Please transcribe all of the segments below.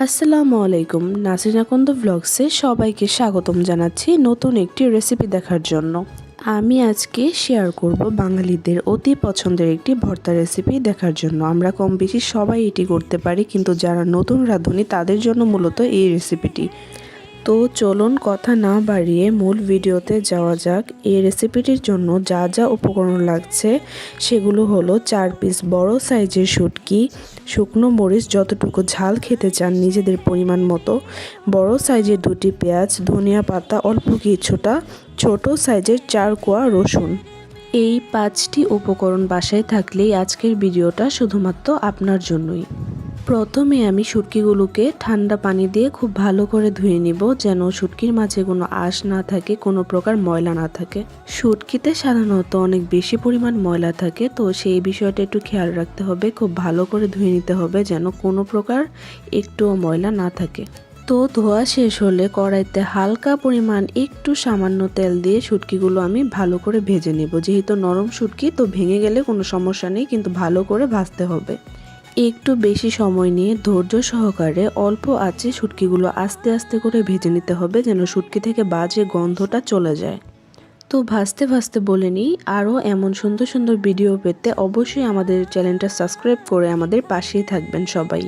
আসসালামু আলাইকুম। নাসিনা কন্দ ব্লগসে সবাইকে স্বাগতম জানাচ্ছি নতুন একটি রেসিপি দেখার জন্য। আমি আজকে শেয়ার করব বাঙালিদের অতি পছন্দের একটি ভর্তা রেসিপি দেখার জন্য। আমরা কম বেশি সবাই এটি করতে পারি, কিন্তু যারা নতুন রাঁধুনি, তাদের জন্য মূলত এই রেসিপিটি তো চলুন কথা না বাড়িয়ে মূল ভিডিওতে যাওয়া যাক। এই রেসিপিটির জন্য যা যা উপকরণ লাগছে, সেগুলো হলো চার পিস বড় সাইজের শুটকি, শুকনো মরিচ যতটুকু ঝাল খেতে চান নিজেদের পরিমাণ মতো, বড় সাইজের দুটি পেঁয়াজ, ধনিয়া পাতা অল্প কিছুটা, ছোট সাইজের চার কোয়া রসুন। এই পাঁচটি উপকরণ বাসায় থাকলেই আজকের ভিডিওটা শুধুমাত্র আপনার জন্যই। প্রথমে আমি শুটকিগুলোকে ঠান্ডা পানি দিয়ে খুব ভালো করে ধুয়ে নিব যেন শুটকির মাঝে কোনো আঁশ না থাকে, কোনো প্রকার ময়লা না থাকে। শুটকিতে সাধারণত অনেক বেশি পরিমাণ ময়লা থাকে, তো সেই বিষয়টা একটু খেয়াল রাখতে হবে, খুব ভালো করে ধুয়ে নিতে হবে যেন কোনো প্রকার একটুও ময়লা না থাকে। তো ধোয়া শেষ হলে কড়াইতে হালকা পরিমাণ একটু সামান্য তেল দিয়ে শুটকিগুলো আমি ভালো করে ভেজে নেব। যেহেতু নরম শুটকি, তো ভেঙে গেলে কোনো সমস্যা নেই, কিন্তু ভালো করে ভাজতে হবে। একটু বেশি সময় নিয়ে ধৈর্য সহকারে অল্প আঁচে শুটকিগুলো আস্তে আস্তে করে ভেজে নিতে হবে যেন শুটকি থেকে বাজে গন্ধটা চলে যায়। তো ভাজতে ভাজতে বলে নিই, আরও এমন সুন্দর সুন্দর ভিডিও পেতে অবশ্যই আমাদের চ্যানেলটা সাবস্ক্রাইব করে আমাদের পাশেই থাকবেন সবাই।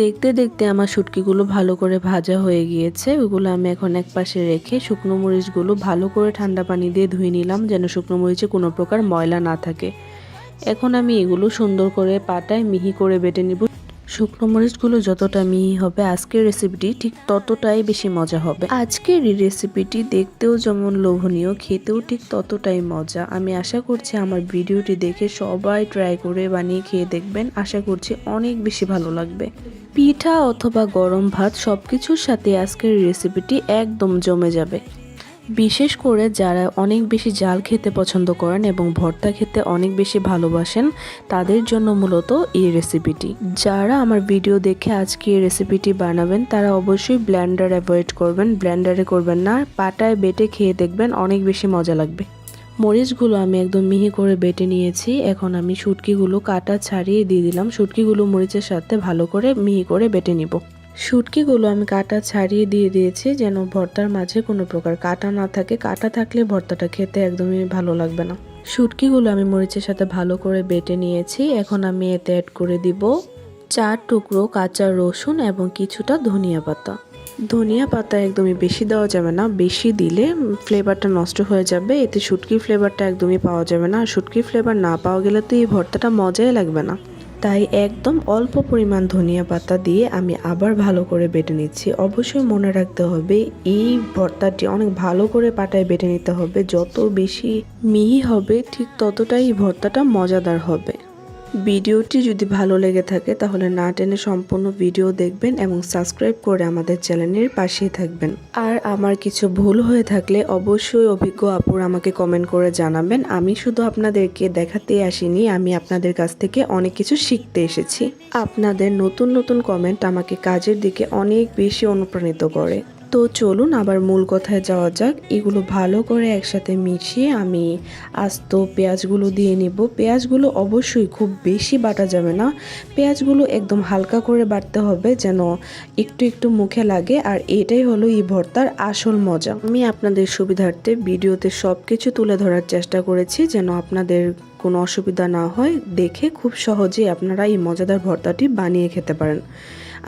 দেখতে দেখতে আমার শুটকিগুলো ভালো করে ভাজা হয়ে গিয়েছে ওইগুলো আমি এখন এক পাশে রেখে শুকনো মরিচগুলো ভালো করে ঠান্ডা পানি দিয়ে ধুয়ে নিলাম যেন শুকনো মরিচে কোনো প্রকার ময়লা না থাকে। এখন আমি এগুলো সুন্দর করে পাটায় মিহি করে বেটে নিব। শুকনো মরিচগুলো যতটা মিহি হবে আজকের রেসিপিটি ঠিক ততটাই বেশি মজা হবে। আজকের এই রেসিপিটি দেখতেও যেমন লোভনীয়, খেতেও ঠিক ততটাই মজা। আমি আশা করছি আমার ভিডিওটি দেখে সবাই ট্রাই করে বানিয়ে খেয়ে দেখবেন। আশা করছি অনেক বেশি ভালো লাগবে। পিঠা অথবা গরম ভাত সব কিছুর সাথে আজকের রেসিপিটি একদম জমে যাবে। বিশেষ করে যারা অনেক বেশি জাল খেতে পছন্দ করেন এবং ভর্তা খেতে অনেক বেশি ভালোবাসেন, তাদের জন্য মূলত এই রেসিপিটি যারা আমার ভিডিও দেখে আজকে এই রেসিপিটি বানাবেন, তারা অবশ্যই ব্ল্যান্ডার অ্যাভয়েড করবেন। ব্ল্যান্ডারে করবেন না, পাটায় বেটে খেয়ে দেখবেন অনেক বেশি মজা লাগবে। মরিচগুলো আমি একদম মিহি করে বেটে নিয়েছি। এখন আমি শুটকিগুলো কাটা ছাড়িয়ে দিয়ে দিলাম। শুটকিগুলো মরিচের সাথে ভালো করে মিহি করে বেটে নিব। শুটকিগুলো আমি কাটা ছাড়িয়ে দিয়ে দিয়েছি যেন ভর্তার মাঝে কোনো প্রকার কাটা না থাকে। কাটা থাকলে ভর্তাটা খেতে একদমই ভালো লাগবে না। শুটকিগুলো আমি মরিচের সাথে ভালো করে বেটে নিয়েছি। এখন আমি এতে অ্যাড করে দিব চার টুকরো কাঁচা রসুন এবং কিছুটা ধনিয়া পাতা। ধনিয়া পাতা একদমই বেশি দেওয়া যাবে না, বেশি দিলে ফ্লেভারটা নষ্ট হয়ে যাবে। এতে শুটকির ফ্লেভারটা একদমই পাওয়া যাবে না। আর শুটকির ফ্লেভার না পাওয়া গেলে তো এই ভর্তাটা মজাই লাগবে না। তাই একদম অল্প পরিমাণ ধনিয়া পাতা দিয়ে আমি আবার ভালো করে বেটে নিচ্ছি। অবশ্যই মনে রাখতে হবে, এই ভর্তাটি অনেক ভালো করে পাটায় বেটে নিতে হবে। যত বেশি মিহি হবে, ঠিক ততটাই ভর্তাটা মজাদার হবে। ভিডিওটি যদি ভালো লেগে থাকে, তাহলে না টেনে সম্পূর্ণ ভিডিও দেখবেন এবং সাবস্ক্রাইব করে আমাদের চ্যানেলের পাশেই থাকবেন। আর আমার কিছু ভুল হয়ে থাকলে অবশ্যই অভিজ্ঞ আপুর আমাকে কমেন্ট করে জানাবেন। আমি শুধু আপনাদেরকে দেখাতে আসিনি, আমি আপনাদের কাছ থেকে অনেক কিছু শিখতে এসেছি। আপনাদের নতুন নতুন কমেন্ট আমাকে কাজের দিকে অনেক বেশি অনুপ্রাণিত করে। তো চলুন আবার মূল কথায় যাওয়া যাক। এগুলো ভালো করে একসাথে মিশিয়ে আমি আস্ত পেঁয়াজগুলো দিয়ে নিব। পেঁয়াজগুলো অবশ্যই খুব বেশি বাটা যাবে না। পেঁয়াজগুলো একদম হালকা করে বাটতে হবে যেন একটু একটু মুখে লাগে। আর এটাই হলো এই ভর্তার আসল মজা। আমি আপনাদের সুবিধার্থে ভিডিওতে সব কিছু তুলে ধরার চেষ্টা করেছি যেন আপনাদের কোনো অসুবিধা না হয়। দেখে খুব সহজেই আপনারা এই মজাদার ভর্তাটি বানিয়ে খেতে পারেন।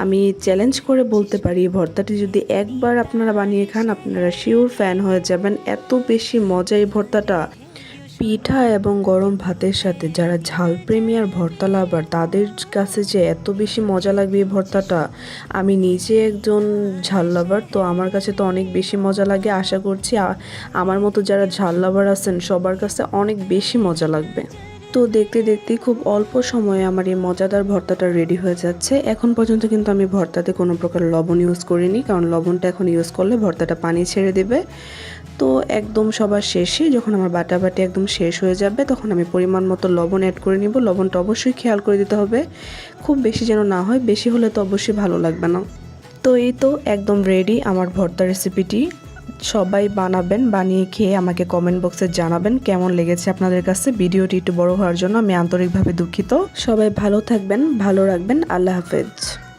আমি চ্যালেঞ্জ করে বলতে পারি, ভর্তাটি যদি একবার আপনারা বানিয়ে খান, আপনারা শিওর ফ্যান হয়ে যাবেন এত বেশি মজা এই ভর্তাটা। পিঠা এবং গরম ভাতের সাথে যারা ঝাল প্রেমী আর ভর্তা লাভার, তাদের কাছে যে এত বেশি মজা লাগবে এই ভর্তাটা, আমি নিজে একজন ঝাল লাভার, তো আমার কাছে তো অনেক বেশি মজা লাগে, আশা করছি আমার মতো যারা ঝাল লাভার আছেন, সবার কাছে অনেক বেশি মজা লাগবে। তো দেখতে দেখতে খুব অল্প সময়ে আমার এই মজাদার ভর্তাটা রেডি হয়ে যাচ্ছে। এখন পর্যন্ত কিন্তু আমি ভর্তাতে কোনো প্রকার লবণ ইউজ করিনি, কারণ লবণটা এখন ইউজ করলে ভর্তাটা পানি ছেড়ে দেবে। তো একদম সবার শেষে যখন আমার বাটা বাটি একদম শেষ হয়ে যাবে, তখন আমি পরিমাণ মতো লবণ অ্যাড করে নিব। লবণটা অবশ্যই খেয়াল করে দিতে হবে। খুব বেশি যেন না হয়, বেশি হলে তো অবশ্যই ভালো লাগবে না। তো এই তো একদম রেডি আমার ভর্তা রেসিপিটি সবাই বানাবেন, বানিয়ে খেয়ে আমাকে কমেন্ট বক্সে জানাবেন কেমন লেগেছে আপনাদের কাছে। ভিডিওটি একটু বড় হওয়ার জন্য আমি আন্তরিকভাবে দুঃখিত। সবাই ভালো থাকবেন, ভালো রাখবেন। আল্লাহ হাফেজ।